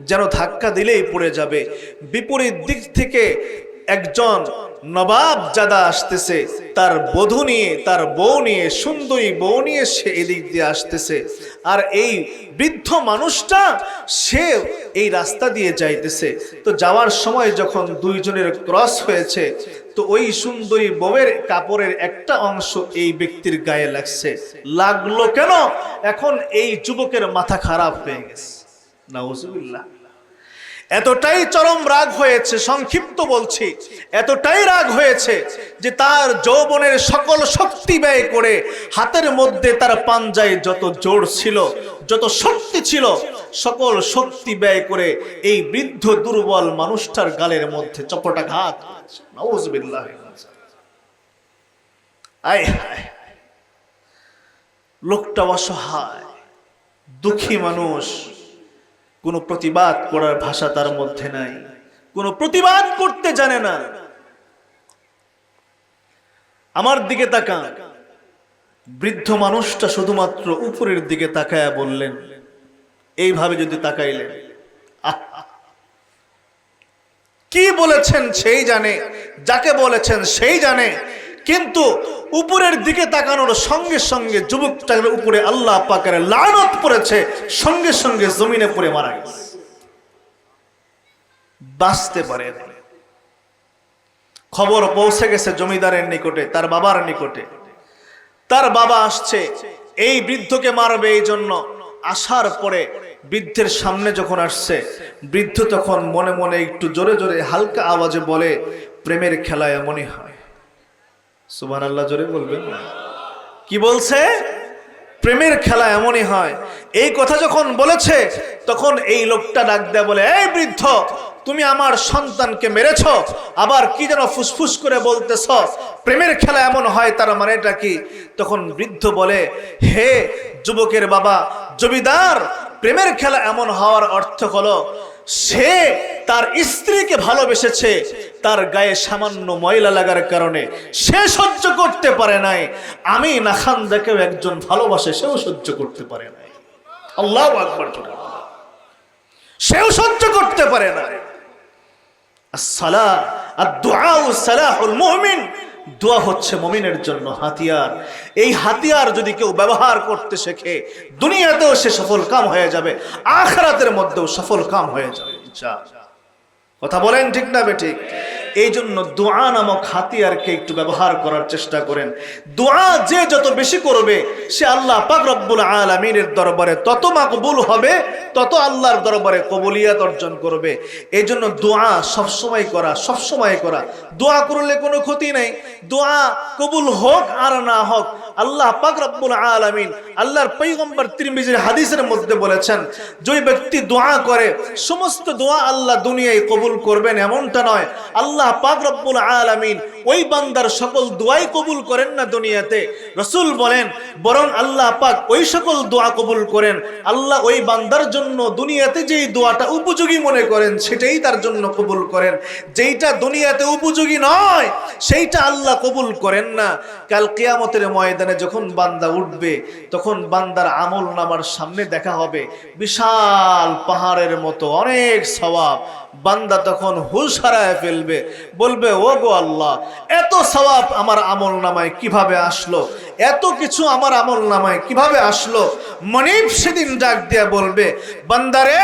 যেন ধাক্কা দিলেই পড়ে যাবে। বিপরীত দিক থেকে একজন নবাব জাদা আসতেছে। তার বধূ নিয়ে, তার বউ নিয়ে, সুন্দরী বউ নিয়ে সে এদিক দিয়ে আসতেছে। আর এই বৃদ্ধ মানুষটা, সে এই রাস্তা দিয়ে যাইতেছে। তো যাওয়ার সময় যখন দুইজনের ক্রস হয়েছে, তো ওই সুন্দরী বউয়ের কাপড়ের একটা অংশ এই ব্যক্তির গায়ে লাগছে। লাগল কেন? এখন এই যুবকের মাথা খারাপ হয়ে গেছে। নাউজুবিল্লাহ। এতটাই চরম রাগ হয়েছে, সংক্ষিপ্ত বলছি, এতটাই রাগ হয়েছে যে তার যৌবনের সকল শক্তি ব্যয় করে হাতের মধ্যে তার পাঞ্জায় যত জোর ছিল, যত শক্তি ছিল, সকল শক্তি ব্যয় করে এই বৃদ্ধ দুর্বল মানুষটার গালের মধ্যে চপটাঘাত আয় হায়, লোকটা অসহায়, দুঃখী মানুষ কোনো প্রতিবাদ করার ভাষা তার মধ্যে নাই। কোনো প্রতিবাদ করতে জানে না। আমার দিকে তাকান। বৃদ্ধ মানুষটা শুধুমাত্র উপরের দিকে তাকায়া বললেন, এইভাবে যদি তাকাইলেন! কি বলেছেন সেই জানে, যাকে বলেছেন সেই জানে। কিন্তু উপরের দিকে তাকানোর সঙ্গে সঙ্গে যুবকটার উপরে আল্লাহ পাকের লানত পড়েছে, সঙ্গে সঙ্গে জমিনে পড়ে মারা গেছে। বাঁচতে পারে খবর পৌঁছে গেছে জমিদারের নিকটে, তার বাবার নিকটে। তার বাবা আসছে, এই বৃদ্ধকে মারবে এই জন্য। আসার পরে বৃদ্ধের সামনে যখন আসছে, বৃদ্ধ তখন মনে মনে একটু জোরে জোরে হালকা আওয়াজে বলে, প্রেমের খেলায় মনে হয় সুবান আল্লাহ জোরে বলবেন। কি বলছে? প্রেমের খেলা এমনই হয়। এই কথা যখন বলেছে, তখন এই লোকটা ডাক দেয় বলে, এই বৃদ্ধ, তুমি আমার সন্তানকে মেরেছ, আবার কি যেন ফুসফুস করে বলতেছ? প্রেমের খেলা এমন হয়, তার মানেটা কি? তখন বৃদ্ধ বলে, হে যুবকের বাবা, জমিদার, প্রেমের খেলা এমন হওয়ার অর্থ হলো সে তার স্ত্রীকে ভালোবেসেছে, তার গায়ে সামান্য ময়লা লাগার কারণে সে সহ্য করতে পারে নাই। আমি নাখান দেখেও একজন ভালোবাসে, সেও সহ্য করতে পারে নাই। আল্লাহ আকবার। সেও সহ্য করতে পারে না আসসালা আর দোয়াউ সালাহুল মুমিন। দোয়া হচ্ছে মমিনের জন্য হাতিয়ার এই হাতিয়ার যদি কেউ ব্যবহার করতে শেখে, দুনিয়াতেও সে সফল কাম হয়ে যাবে, আখরাতের মধ্যেও সফল কাম হয়ে যাবে। কথা বলেন ঠিক না বেঠিক এই জন্য দোয়া নামক হাতিয়ারকে একটু ব্যবহার করার চেষ্টা করেন। দোয়া যে যত বেশি করবে, সে আল্লাহ পাক রব্বুল আলমিনের দরবারে তত মাকবুল হবে, তত আল্লাহর দরবারে কবলিয়াত অর্জন করবে। এই জন্য দোয়া সবসময় করা সবসময় করা। দোয়া করলে কোনো ক্ষতি নেই। দোয়া কবুল হোক আর না হোক আল্লাহ পাক রব্বুল আলামিন আল্লাহর পৈগম্বর তিরমিজির হাদিসের মধ্যে বলেছেন যে ব্যক্তি দোয়া করে, সমস্ত দোয়া আল্লাহ দুনিয়ায় কবুল করবেন, এমনটা নয়। আল্লাহ পাক রব্বুল আলামিন ওই বান্দার সকল দোয়াই কবুল করেন না দুনিয়াতে। রসুল বলেন, বরং আল্লাহ পাক ওই সকল দোয়া কবুল করেন। আল্লাহ ওই বান্দার জন্য দুনিয়াতে যেই দোয়াটা উপযোগী মনে করেন, সেটাই তার জন্য কবুল করেন। যেইটা দুনিয়াতে উপযোগী নয়, সেইটা আল্লাহ কবুল করেন না। কাল কিয়ামতের ময়দানে যখন বান্দা উঠবে, তখন বান্দার আমল নামার সামনে দেখা হবে বিশাল পাহাড়ের মতো, অনেক সওয়াব। বান্দা তখন হুশ হারায় ফেলবে, বলবে ও গো আল্লাহ, এত সওয়াব আমার আমল নামায় কীভাবে আসলো? এত কিছু আমার আমল নামায় কীভাবে আসলো? মনিব সেদিন ডাক দিয়ে বলবে, বান্দারে,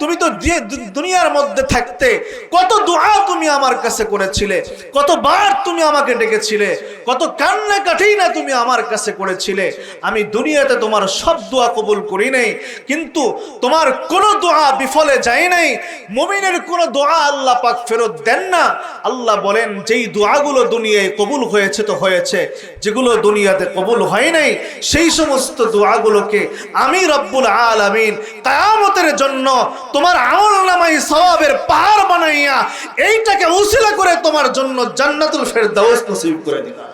তুমি তো যে দুনিয়ার মধ্যে থাকতে কত দোয়া তুমি আমার কাছে করেছিলে কতবার তুমি আমাকে ডেকেছিলে, কত কান্না কাটেই না তুমি আমার কাছে করেছিলে। আমি দুনিয়াতে তোমার সব দোয়া কবুল করি নাই, কিন্তু তোমার কোন দোয়া বিফলে যায় নাই। মুমিনের কোন দোয়া আল্লাহ পাক ফেরত দেন না। আল্লাহ বলেন, যেই দোয়াগুলো দুনিয়ায় কবুল হয়েছে তো হয়েছে, যেগুলো দুনিয়াতে কবুল হয় নাই, সেই সমস্ত দোয়াগুলোকে আমি রব্বুল আলামিন কায়ামতের জন্য তোমার আমল নামাই সওয়াবের পাহাড় বানাইয়া এইটাকে উসিলা করে তোমার জন্য জান্নাতুল ফেরদাউস নসিব করে দিলাম।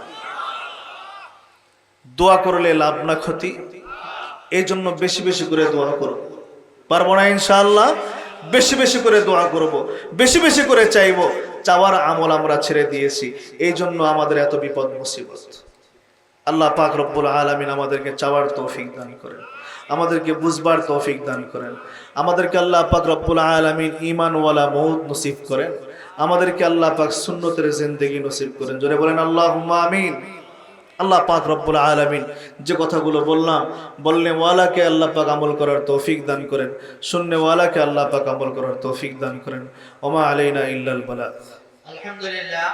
দোয়া করলে লাভ না ক্ষতি এই জন্য বেশি বেশি করে দোয়া করো। পারব না ইনশাআল্লাহ? বেশি বেশি করে দোয়া করব, বেশি বেশি করে চাইব। চাওয়ার আমল আমরা ছেড়ে দিয়েছি। এই জন্য আমাদের এত বিপদ মুসিবত। আল্লাহ পাক রব্বুল আলামিন আমাদেরকে চাওয়ার তৌফিক দান করেন। আমাদেরকে বুঝবার তৌফিক দান করেন। আমাদেরকে আল্লাহ পাক রব্বুল আলমিন ইমানওয়ালা মৌত নসিব করেন। আমাদেরকে আল্লাহ পাক সুন্নতের জিন্দেগি নসিব করেন। জোরে বলেন আল্লাহ আমিন। আল্লাহ পাক রব্বুল আলমিন যে কথাগুলো বললাম, বললে ওয়ালাকে আল্লাহ পাক আমল করার তৌফিক দান করেন শূন্যে ওয়ালাকে আল্লাহ পাক আমল করার তৌফিক দান করেন। ওমা আলাইনা ইল্লাল বালা। আলহামদুলিল্লাহ।